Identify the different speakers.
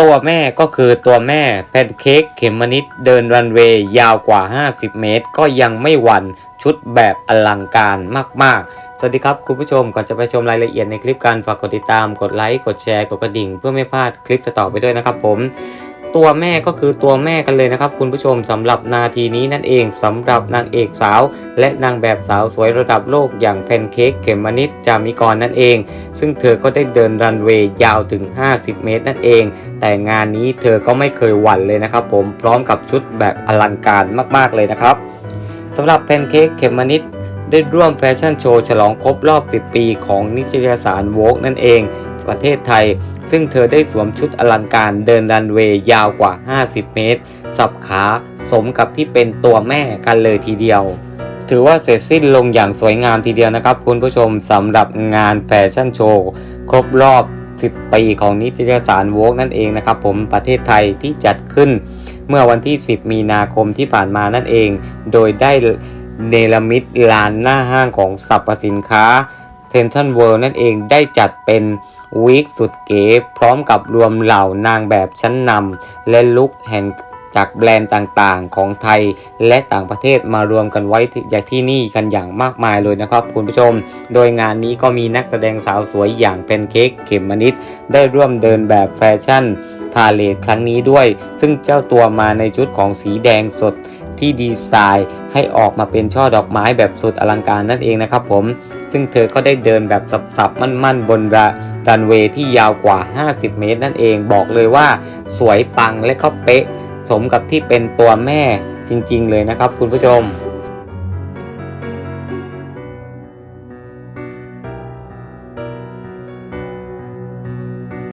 Speaker 1: ตัวแม่ก็คือตัวแม่แพนเค้กเขมมนิดเดินรันเวย์ยาวกว่า 50 เมตร ก็ยังไม่หวั่นชุดแบบอลังการมาก ๆ สวัสดีครับคุณผู้ชม ก่อนจะไปชมรายละเอียดในคลิปการฝากกดติดตาม กดไลค์ กดแชร์ กดกระดิ่ง เพื่อไม่พลาดคลิปต่อไปด้วยนะครับผม ตัวแม่ก็คือตัวแม่กันเลยนะครับ คุณผู้ชมสำหรับนาทีนี้นั่นเองสำหรับนางเอกสาว และนางแบบสาวสวยระดับโลกอย่างแพนเค้กเขมมนิดจามิกรนั่นเอง ซึ่งเธอก็ได้เดินรันเวย์ยาวถึง 50 เมตรนั่นเอง แต่งานนี้เธอก็ไม่เคยหวั่นเลยนะครับ ผมพร้อมกับชุดแบบอลังการมากๆเลยนะครับสำหรับแพนเค้กเขมมนิดได้ร่วมแฟชั่นโชว์ฉลองครบรอบ 10 ปีของนิตยสารโวกนั่นเอง ประเทศไทย ซึ่งเธอได้สวมชุดอลังการเดินรันเวย์ยาวกว่า 50 เมตร สับขาสมกับที่เป็นตัวแม่กันเลยทีเดียว ถือว่าเสร็จสิ้นลงอย่างสวยงามทีเดียวนะครับ คุณผู้ชมสำหรับงานแฟชั่นโชว์ครบรอบ 10 ปีของนิตยสารโวกนั่นเองนะครับผมประเทศไทยที่จัดขึ้น เมื่อวันที่ 10 มีนาคมที่ผ่านมานั่นเอง โดยได้เนรมิตลานหน้าห้างของสรรพสินค้าเซนทรัลเวิลด์นั่นเองได้จัดเป็น วีคสุดเก๋พร้อมกับรวมเหล่านางแบบชั้นนำและลุคแห่งจากแบรนด์ต่างๆ ของไทยและต่างประเทศมารวมกันไว้ที่อย่างที่นี่กันอย่างมากมายเลยนะครับคุณผู้ชม โดยงานนี้ก็มีนักแสดงสาวสวยอย่างแพนเค้กเขมมนิดได้ร่วมเดินแบบแฟชั่นพาเลทครั้งนี้ด้วย ซึ่งเจ้าตัวมาในชุดของสีแดงสดที่ดีไซน์ให้ออกมาเป็นช่อดอกไม้แบบสุดอลังการนั่นเองนะครับผม ซึ่งเธอก็ได้เดินแบบสับๆ มั่นๆ บนระดันเวย์ที่ยาวกว่า 50 เมตรนั่นเองบอกเลยว่าสวยปังและก็เป๊ะ สมกับที่เป็นตัวแม่จริงๆ เลยนะครับคุณผู้ชม